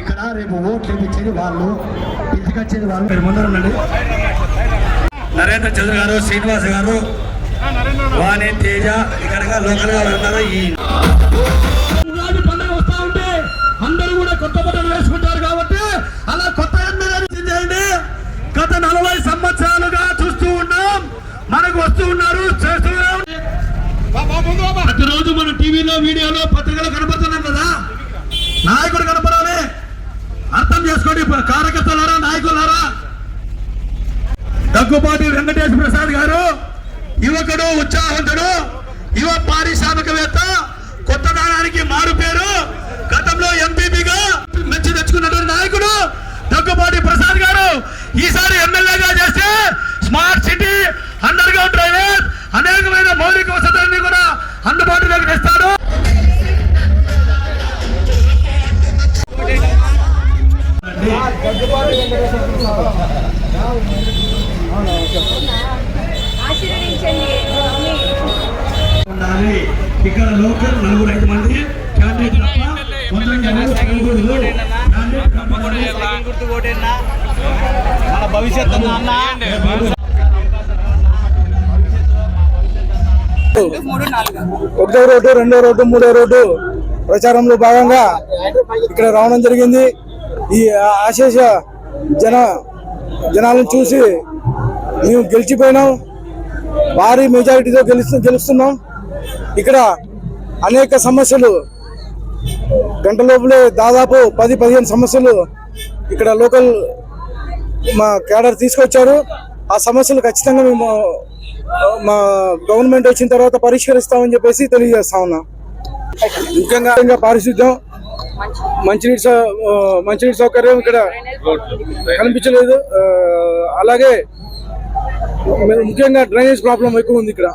ఇక్కడ రేపు ఓట్లు ఇచ్చేది వాళ్ళు పిలిచికొచ్చేది వాళ్ళు. మీరు ముందర ఉండండి. నరేంద్ర చంద్ర గారు శ్రీనివాస్ గారు వాణి తేజ ఇక్కడ లోకల్గా ఉన్నారు ఈ ఉగాది పండుగ వస్తా ఉంటే అందరూ కూడా కొత్త బట్టలు వేసుకుంటారు కాబట్టి అలా కొత్త ఎమ్మెల్యేలు చేయండి. గత నలభై సంవత్సరాలుగా చూస్తూ ఉన్నాం. మనకు వస్తూ ఉన్నారు ఉన్నారు. ప్రతిరోజు మన టీవీలో వీడియోలో పత్రికలో కదా నాయకుడు కనపడాలి. అర్థం చేసుకోండి కార్యకర్తలారా నాయకులారా. దగ్గుపాటి వెంకటేశ్వర ప్రసాద్ గారు యువకుడు ఉత్సాహవంతుడు యువ పారిశ్రామికవేత్త కొత్త దానానికి మారు పేరు గతంలో ఎంపీపీగా మెచ్చి తెచ్చుకున్నటువంటి నాయకుడు దగ్గుపాటి ప్రసాద్ గారు. ఈసారి ఎమ్మెల్యేగా చేస్తే ఉండాలి. ఇక్కడ లోకల్ నలుగురు ఐదు మంది క్యాండిడేట్ తప్ప మన భవిష్యత్తు ఒకటో రోడ్డు రెండో రోడ్డు మూడో రోడ్డు ప్రచారంలో భాగంగా ఇక్కడ రావడం జరిగింది. ఈ ఆశేష జన జనాలను చూసి మేము గెలిచిపోయినాం. భారీ మెజారిటీతో గెలుస్తు గెలుస్తున్నాం. ఇక్కడ అనేక సమస్యలు గంట లోపలే దాదాపు పది పదిహేను సమస్యలు ఇక్కడ లోకల్ మా క్యాడర్ తీసుకొచ్చారు. ఆ సమస్యలు ఖచ్చితంగా మేము మా గవర్నమెంట్ వచ్చిన తర్వాత పరిష్కరిస్తామని చెప్పేసి తెలియజేస్తా ఉన్నా. ముఖ్యంగా పారిశుద్ధ్యం. మంచినీటి సౌ- ఆ, మంచినీటి సౌకర్యం ఇక్కడ కనిపించలేదు. ఆ, అలాగే ముఖ్యంగా డ్రైనేజ్ ప్రాబ్లం ఎక్కువ ఉంది ఇక్కడ.